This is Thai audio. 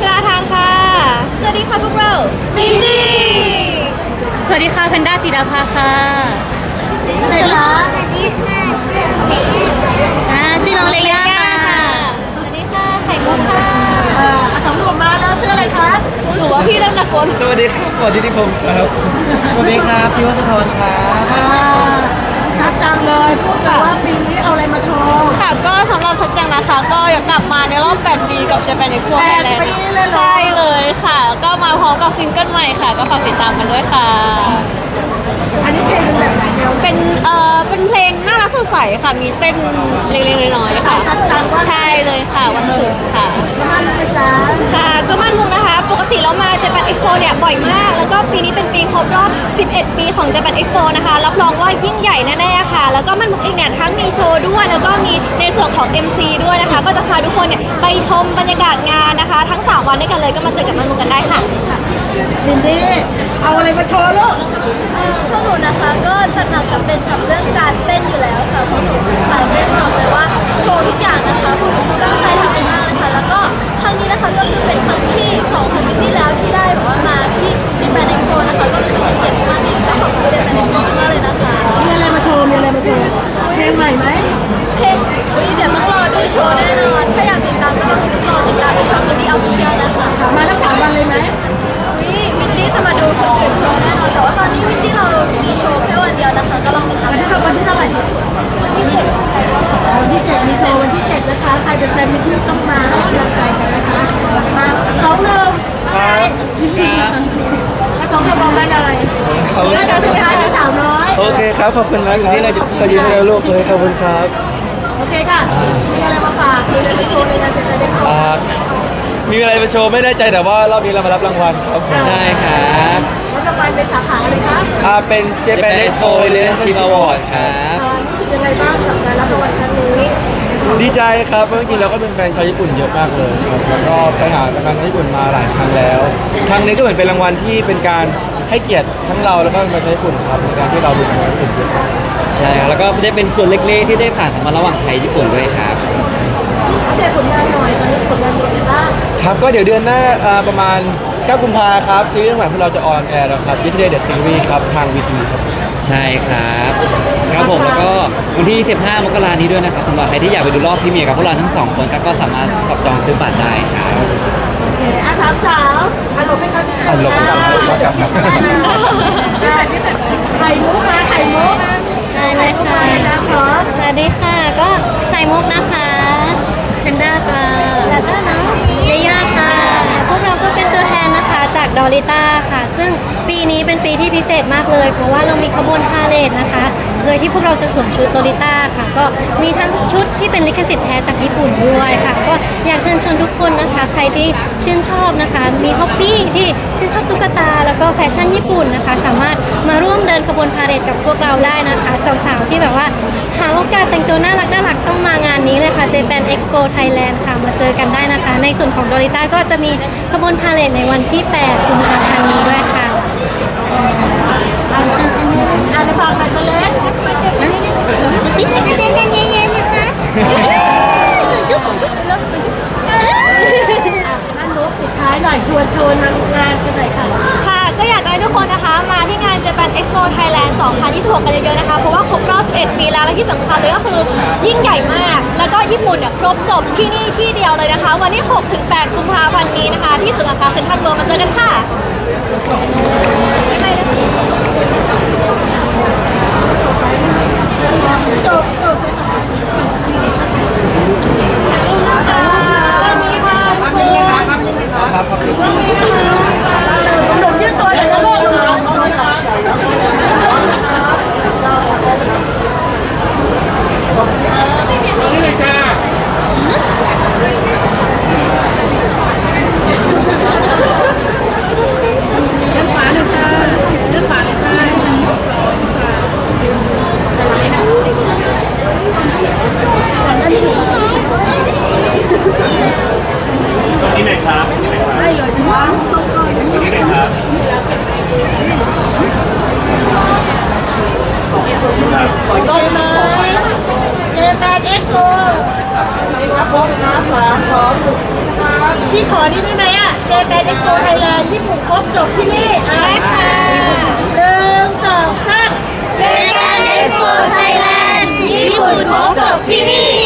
ชลาทานค่ะ สวัสดีค่ะพวกเรามินดี้สวัสดีค่ะแพนด้าจีดาภาค่ะสวัสดีค่ะอ่าชื่อน้องเลยาค่สวัสดีค่ะ ไข่มุกค่ะอ่าสำรวจมาแล้วชื่ออะไรคะหนูว่าพี่น้ำหนักกสวัสดีครับกอดที่นิพงศ์ครับ สวัสดีครับ พี่วัชรธรครับ ก็สำหรับสัจจังนะคะ ก็อยากกลับมาในรอบ 8 ปีกับ Japan Expo แปด Thailand ปีเลยเหรอ ใช่เลยค่ะ ก็มาพร้อมกับซิงเกิลใหม่ค่ะ ก็ฝากติดตามกันด้วยค่ะ อันนี้เพลงเป็นแบบไหนเดียวเป็นเอ่อเป็นเพลงน่ารักสดใสค่ะ มีเต้นเล็กๆน้อยๆค่ะชัดจังว่าใช่เลยค่ะ วันศุกร์ค่ะ มันไปจ้าค่ะก็มั่นมุงนะคะ ปกติเรามา Japan Expo เนี่ยบ่อยมากแล้วก็ ปีนี้เป็นปีครบรอบ 11 ปีของ Japan Expo นะคะ รับรองว่ายิ่งใหญ่แน่ๆค่ะ แล้วก็มั่นมุงเองเนี่ยทั้งมีโชว์ด้วย แล้วก็มีในส่วนของ MC ด้วยนะคะ ก็จะพาทุกคนเนี่ยไปชมบรรยากาศงานนะคะ ทั้ง 3 วันด้วยกันเลย ก็มาเจอกับมั่นมุงกันได้ค่ะดินดี้เอาอะไรมาโชว์ลูกเอ่อพวกหนูนะคะ ก็จะหนักกับเต้นกับเรื่องการเต้นอยู่แล้วค่ะความสุขสายเต้นบอกเลยว่าโชว์ทุกอย่างนะคะพวกหนูตั้งใจทำมาก ว์แน่นอนถ้าอยากติดตามก็ต้องรอติดตามในช่องมินดี้ออฟฟิเชียลนะคะมาทั้งสามวันเลยไหมวิมินดี้จะมาดูคนอื่นโชว์แน่นอนแต่ว่าตอนนี้มินดี้เรามีโชว์แค่วันเดียวนะคะก็ลองติดตามวันได้ที่เท่าวันที่เท่าไหร่วันที่เจ็ดวันที่เจ็ดมีโชว์วันที่เจ็ดนะคะใครเป็นแฟนมิตรต้องมาให้กำลังใจกันนะคะมาสองหนึ่งอะไรมาสองหนึ่งมองได้อะไรเขาได้การสุดท้ายที่สาวน้อยโอเคครับขอบคุณนะอยู่นี่เลยขอยืนให้ลูกเลยขอบคุณครับ โอเคค่ะ มีอะไรมาฝากมีอะไรมาโชว์ในงานเจ็ดเด็กอ่ามีอะไรมาโชว์ไม่แน่ใจแต่ว่ารอบนี้เรามารับรางวัลครับใช่ครับแล้วจะไปในสาขาอะไรคะอ่าเป็น Japan Expo Leadership Award ครับ อ่ารู้สึกยังไงบ้างกับการรับรางวัลครั้งนี้ดีใจครับเพราะจริงๆเราก็เป็นแฟนชาวญี่ปุ่นเยอะมากเลยครับแล้วก็ไปหาแฟนชาวญี่ปุ่นมาหลายครั้งแล้ว ครั้งนี้ก็เหมือนเป็นรางวัลที่เป็นการ ให้เกียรติทั้งเราแล้วก็แฟนชาวญี่ปุ่นครับในการที่เราดูแฟนชาวญี่ปุ่นเยอะครับใช่ครับแล้วก็ได้เป็นส่วนเล็กๆที่ได้ผ่านมาระหว่างไทยญี่ปุ่นด้วยครับ อัปเดตผลงานหน่อยตอนนี้ผลงานเป็นยังไงบ้าง ครับก็เดี๋ยวเดือนหน้าอ่าประมาณ9กุมภาครับซีรีส์เรื่องใหม่ของเราจะออนแอร์แล้วครับ Yesterday The Series ครับทางวีทีครับ ใช่ครับ ครับผมแล้วก็วันที่ 15 มกรานี้ด้วยนะครับสำหรับใครที่อยากไปดูรอบพรีเมียร์กับพวกเราทั้งสองคนครับก็สามารถจับจองซื้อบัตรได้ครับ โอเคอาสามสาวอารมณ์ให้เขาดีอารมณ์กลับอารมณ์กลับได้ไข่มุกมาไข่มุกได้เลยมุกค่ะมานะขอสวัสดีค่ะ ก็ไข่มุกนะคะเพนด้าค่ะ ดอริต้าค่ะ ซึ่งปีนี้เป็นปีที่พิเศษมากเลย เพราะว่าเรามีขบวนพาเลทนะคะโดยที่พวกเราจะสวมชุดโดริต้าค่ะ ก็มีทั้งชุดที่เป็นลิขสิทธิ์แท้จากญี่ปุ่นด้วยค่ะ ก็อยากเชิญชวนทุกคนนะคะ ใครที่ชื่นชอบนะคะ มีฮอปปี้ที่ชื่นชอบตุ๊กตา แล้วก็แฟชั่นญี่ปุ่นนะคะ สามารถมาร่วมเดินขบวนพาเหรดกับพวกเราได้นะคะสาวๆที่แบบว่าหาโอกาสแต่งตัวน่ารักน่ารักต้องมางานนี้เลยค่ะ Japan Expo Thailand ค่ะ มาเจอกันได้นะคะ ในส่วนของโดริต้าก็จะมีขบวนพาเหรดในวันที่ 8 กุมภาพันธ์นี้ด้วยค่ะ อ่านในฝากใครตัวเล็ก มาสิมาเจอกันเย็นๆนะคะส่วนจุ๊บของจุ๊บแล้วนั่นนุ๊กปิดท้ายหน่อยชวนชวนมางานกันหน่อยค่ะค่ะ ก็อยากจะให้ทุกคนนะคะ มาที่งาน Japan Expo Thailand 2026 กันเยอะๆนะคะ เพราะว่าครบรอบ 11 ปีแล้ว และที่สำคัญเลยก็คือยิ่งใหญ่มาก แล้วก็ญี่ปุ่นเนี่ยครบจบที่นี่ที่เดียวเลยนะคะ วันที่ 6-8 กุมภาพันธ์นี้นะคะ ที่ศูนย์การค้าเซ็นทรัลเวิลด์มาเจอกันค่ะบ๊ายบายนะ คะ จบจบเสร็จแล้วครับ ครับ หนุ่มยืดตัวหน่อยนะลูกหนุ่มยืดตัวหน่อย ได้เลยใช่ไหมต้องก่อนขอได้ไหมเจแปนเอ็กโซครับผมครับหลานขอหยุดนะ พี่ขอนี่ได้ไหมอะ เจแปนเอ็กโปไทยแลนด์ญี่ปุ่นครบจบที่นี่อะได้ค่ะหนึ่งสองสามเจแปนเอ็กซ์โปไทยแลนด์ญี่ปุ่นครบจบที่นี่